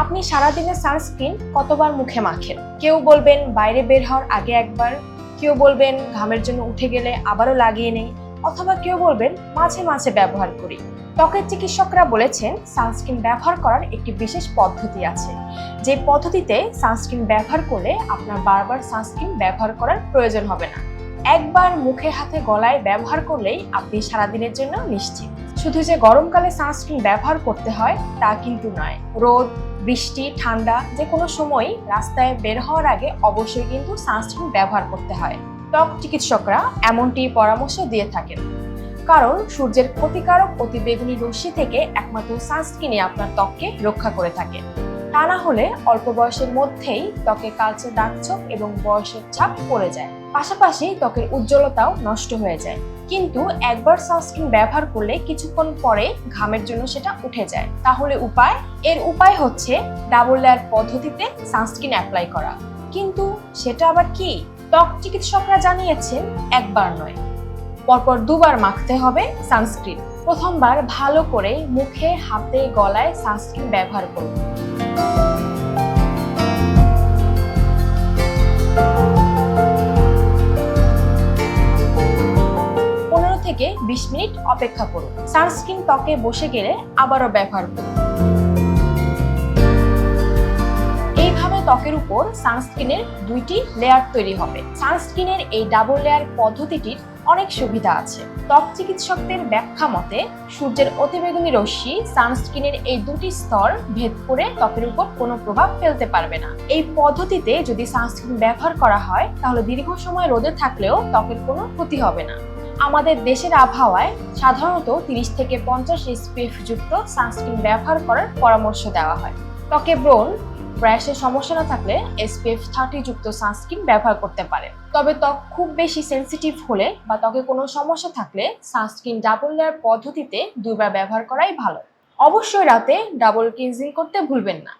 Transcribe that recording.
আপনি সারাদিনের সানস্ক্রিন কতবার মুখে মাখেন? কেউ বলবেন, বাইরে বের হওয়ার আগে একবার। কেউ বলবেন, ঘামের জন্য উঠে গেলে আবারও লাগিয়ে নেই। অথবা কেউ বলবেন, মাঝে মাঝে ব্যবহার করি। ত্বকের চিকিৎসকরা বলেছেন, সানস্ক্রিন ব্যবহার করার একটি বিশেষ পদ্ধতি আছে। যে পদ্ধতিতে সানস্ক্রিন ব্যবহার করলে আপনার বারবার সানস্ক্রিন ব্যবহার করার প্রয়োজন হবে না। একবার মুখে হাতে গলায় ব্যবহার করলেই আপনি সারাদিনের জন্য নিশ্চিত। শুধু যে গরমকালে সানস্ক্রিন ব্যবহার করতে হয়, তা কিন্তু নয়। রোদ বৃষ্টি, ঠান্ডা যে কোনো সময় রাস্তায় বের হওয়ার আগে অবশ্যই কিন্তু সানস্ক্রিন ব্যবহার করতে হয়। ত্বক চিকিৎসকরা এমনটি পরামর্শ দিয়ে থাকেন। কারণ সূর্যের ক্ষতিকারক অতিবেগুনি রশ্মি থেকে একমাত্র সানস্ক্রিনে আপনার ত্বককে রক্ষা করে থাকে। তা না হলে অল্প বয়সের মধ্যেই ত্বকে কালচে দাগছোপ এবং বয়সের ছাপ পড়ে যায়। পাশাপাশি ত্বকের উজ্জ্বলতাও নষ্ট হয়ে যায়। কিন্তু একবার সানস্ক্রিন ব্যবহার করলে কিছুক্ষণ পরে ঘামের জন্য সেটা উঠে যায়। তাহলে উপায়? এর উপায় হচ্ছে ডাবল লেয়ার পদ্ধতিতে সানস্ক্রিন অ্যাপ্লাই করা। কিন্তু সেটা আবার কি? ত্বক চিকিৎসকরা জানিয়েছেন, একবার নয়। পরপর দুবার মাখতে হবে সানস্ক্রিন। প্রথমবার ভালো করে মুখে, হাতে, গলায় সানস্ক্রিন ব্যবহার করুন। পনেরো থেকে বিশ মিনিট অপেক্ষা করুন। সানস্ক্রিন ত্বকে বসে গেলে আবারও ব্যবহার করুন। ত্বকের উপর সানস্ক্রিনের দুইটি লেয়ার তৈরি হবে। সানস্ক্রিনের এই ডাবল লেয়ার পদ্ধতিটির অনেক সুবিধা আছে। ত্বক চিকিৎসকদের ব্যাখ্যা মতে, সূর্যের অতিবেগুনি রশ্মি সানস্ক্রিনের এই দুটি স্তর ভেদ করে ত্বকের উপর কোনো প্রভাব ফেলতে পারবে না। এই পদ্ধতিতে যদি সানস্ক্রিন ব্যবহার করা হয়, তাহলে দীর্ঘ সময় রোদে থাকলেও ত্বকের কোনো ক্ষতি হবে না। আমাদের দেশের আবহাওয়ায় সাধারণত তিরিশ থেকে পঞ্চাশ এসপিএফ যুক্ত সানস্ক্রিন ব্যবহার করার পরামর্শ দেওয়া হয়। ত্বকে ব্রণ র্যাশের সমস্যা না থাকলে এসপিএফ থার্টি যুক্ত সানস্ক্রিন ব্যবহার করতে পারে। তবে ত্বক খুব বেশি সেন্সিটিভ হলে বা ত্বকে কোনো সমস্যা থাকলে সানস্ক্রিন ডাবল লেয়ার পদ্ধতিতে দুইবার ব্যবহার করাই ভালো। অবশ্যই রাতে ডাবল ক্লিনজিং করতে ভুলবেন না।